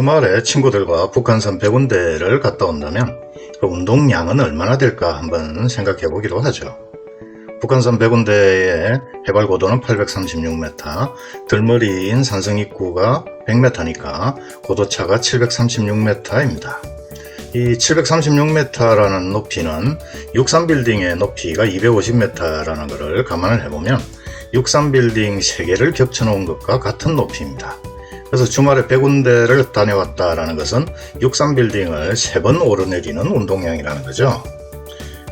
주말에 친구들과 북한산 100군데를 갔다 온다면 그 운동량은 얼마나 될까 한번 생각해 보기로 하죠. 북한산 100군데의 해발 고도는 836m, 들머리인 산성 입구가 100m니까 고도차가 736m입니다. 이 736m라는 높이는 63빌딩의 높이가 250m라는 것을 감안을 해보면 63빌딩 3개를 겹쳐놓은 것과 같은 높이입니다. 그래서 주말에 100군데를 다녀왔다라는 것은 63빌딩을 3번 오르내리는 운동량이라는 거죠.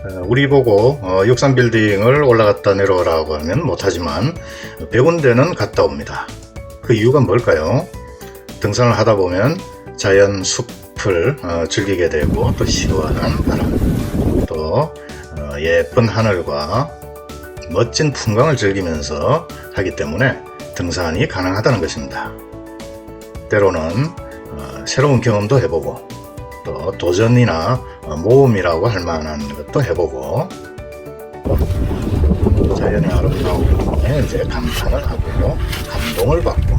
어, 우리 보고 63빌딩을 올라갔다 내려오라고 하면 못하지만 100군데는 갔다 옵니다. 그 이유가 뭘까요? 등산을 하다 보면 자연 숲을 어, 즐기게 되고 또 시원한 바람 또 어, 예쁜 하늘과 멋진 풍광을 즐기면서 하기 때문에 등산이 가능하다는 것입니다. 때로는 어, 새로운 경험도 해보고 또 도전이나 어, 모험이라고 할 만한 것도 해보고 자연의 아름다움에 이제 감탄을 하고 감동을 받고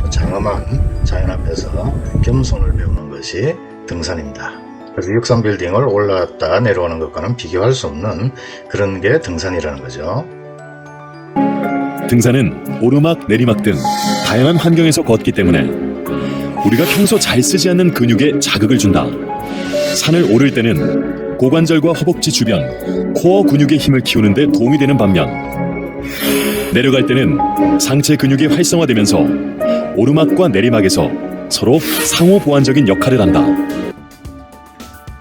또 장엄한 자연 앞에서 겸손을 배우는 것이 등산입니다. 그래서 63빌딩을 올라갔다 내려오는 것과는 비교할 수 없는 그런 게 등산이라는 거죠. 등산은 오르막, 내리막 등 다양한 환경에서 걷기 때문에 우리가 평소 잘 쓰지 않는 근육에 자극을 준다. 산을 오를 때는 고관절과 허벅지 주변, 코어 근육의 힘을 키우는 데 도움이 되는 반면 내려갈 때는 상체 근육이 활성화되면서 오르막과 내리막에서 서로 상호 보완적인 역할을 한다.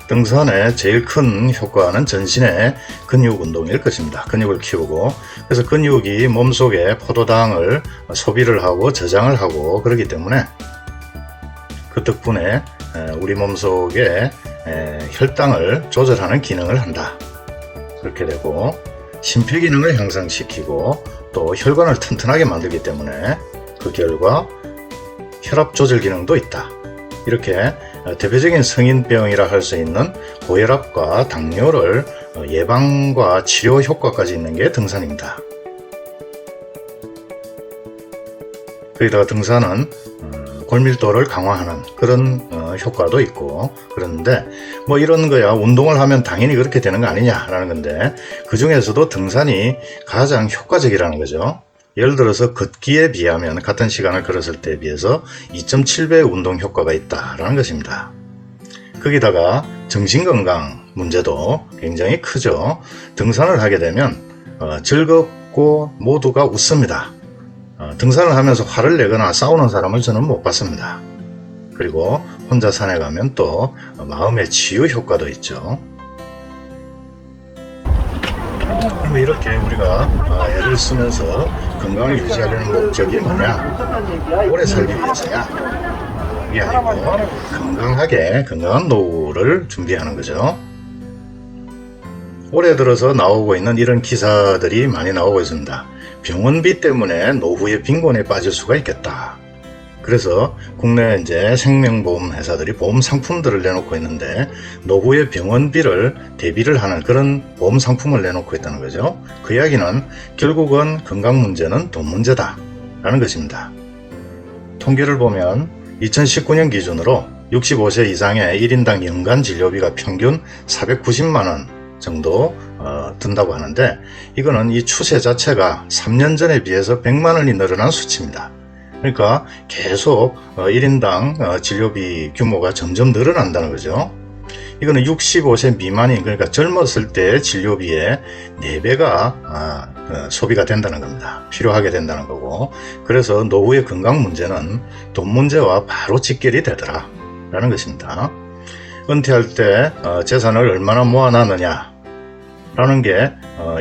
등산의 제일 큰 효과는 전신의 근육 운동일 것입니다. 근육을 키우고 그래서 근육이 몸속에 포도당을 소비를 하고 저장을 하고 그러기 때문에 그 덕분에 에, 우리 몸속에 에, 혈당을 조절하는 기능을 한다. 그렇게 되고 심폐 기능을 향상시키고 또 혈관을 튼튼하게 만들기 때문에 그 결과 혈압 조절 기능도 있다. 이렇게 어, 대표적인 성인병이라 할 수 있는 고혈압과 당뇨를 어, 예방과 치료 효과까지 있는 게 등산입니다. 거기다가 등산은 어, 골밀도를 강화하는 그런 어, 효과도 있고 그런데 뭐 이런 거야 운동을 하면 당연히 그렇게 되는 거 아니냐라는 건데 그 중에서도 등산이 가장 효과적이라는 거죠. 예를 들어서 걷기에 비하면 같은 시간을 걸었을 때에 비해서 2.7배 운동 효과가 있다라는 것입니다. 거기다가 정신건강 문제도 굉장히 크죠. 등산을 하게 되면 어, 즐겁고 모두가 웃습니다. 어, 등산을 하면서 화를 내거나 싸우는 사람을 저는 못 봤습니다. 그리고 혼자 산에 가면 또 마음의 치유 효과도 있죠. 이렇게 우리가 어, 애를 쓰면서 건강을 유지하려는 목적이 뭐냐? 오래 살기 위해서야. 이게 아니고 건강하게 건강한 노후를 준비하는 거죠. 올해 들어서 나오고 있는 이런 기사들이 많이 나오고 있습니다. 병원비 때문에 노후에 빈곤에 빠질 수가 있겠다. 그래서 국내 이제 생명보험 회사들이 보험 상품들을 내놓고 있는데 노후의 병원비를 대비를 하는 그런 보험 상품을 내놓고 있다는 거죠. 그 이야기는 결국은 건강 문제는 돈 문제다. 라는 것입니다. 통계를 보면 2019년 기준으로 65세 이상의 1인당 연간 진료비가 평균 490만 원 정도 어, 든다고 하는데 이거는 이 추세 자체가 3년 전에 비해서 100만 원이 늘어난 수치입니다. 그러니까 계속 어, 1인당 어, 진료비 규모가 점점 늘어난다는 거죠. 이거는 65세 미만인 그러니까 젊었을 때 진료비의 4배가 아, 어, 소비가 된다는 겁니다. 필요하게 된다는 거고 그래서 노후의 건강 문제는 돈 문제와 바로 직결이 되더라 라는 것입니다. 은퇴할 때 어, 재산을 얼마나 모아놨느냐 라는 게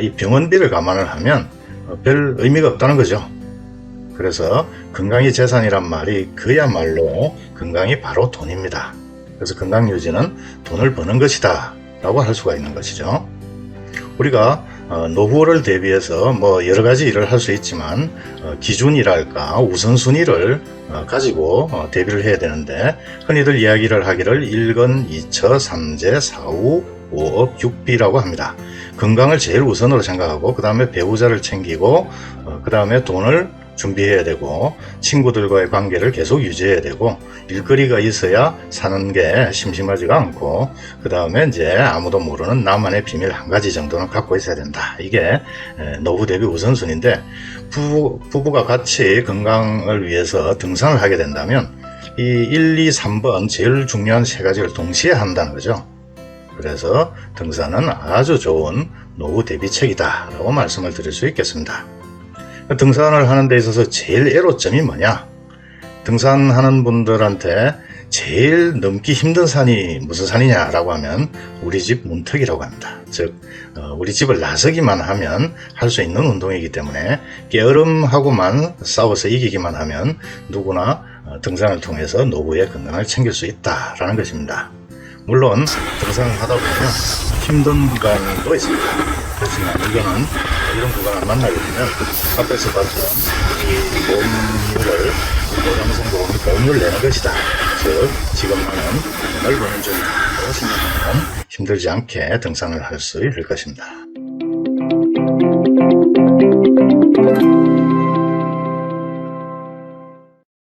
이 병원비를 감안을 하면 어, 별 의미가 없다는 거죠. 그래서 건강이 재산이란 말이 그야말로 건강이 바로 돈입니다. 그래서 건강 유지는 돈을 버는 것이다 라고 할 수가 있는 것이죠. 우리가 어, 노후를 대비해서 뭐 여러 가지 일을 할 수 있지만 어, 기준이랄까 우선순위를 어, 가지고 어, 대비를 해야 되는데 흔히들 이야기를 하기를 1건, 2처, 3제, 4우, 5업, 6비라고 합니다. 건강을 제일 우선으로 생각하고 그 다음에 배우자를 챙기고 그 다음에 돈을 준비해야 되고 친구들과의 관계를 계속 유지해야 되고 일거리가 있어야 사는 게 심심하지가 않고 그 다음에 이제 아무도 모르는 나만의 비밀 한 가지 정도는 갖고 있어야 된다. 이게 에, 노후 대비 우선순위인데 부부, 부부가 같이 건강을 위해서 등산을 하게 된다면 이 1, 2, 3번 제일 중요한 세 가지를 동시에 한다는 거죠. 그래서 등산은 아주 좋은 노후 대비책이다 라고 말씀을 드릴 수 있겠습니다. 등산을 하는 데 있어서 제일 애로점이 뭐냐? 등산하는 분들한테 제일 넘기 힘든 산이 무슨 산이냐라고 하면 우리 집 문턱이라고 합니다. 즉 어, 우리 집을 나서기만 하면 할 수 있는 운동이기 때문에 게으름하고만 싸워서 이기기만 하면 누구나 어, 등산을 통해서 노후의 건강을 챙길 수 있다라는 것입니다. 물론 등산을 하다 보면 힘든 구간도 있습니다. 그렇지만 이거는 이런 구간을 만나게 되면 앞에서 봤던 보험률을 보장성도 보험률 내는 것이다. 즉 지금 나는 넓은 중이라고 생각하면 힘들지 않게 등산을 할 수 있을 것입니다.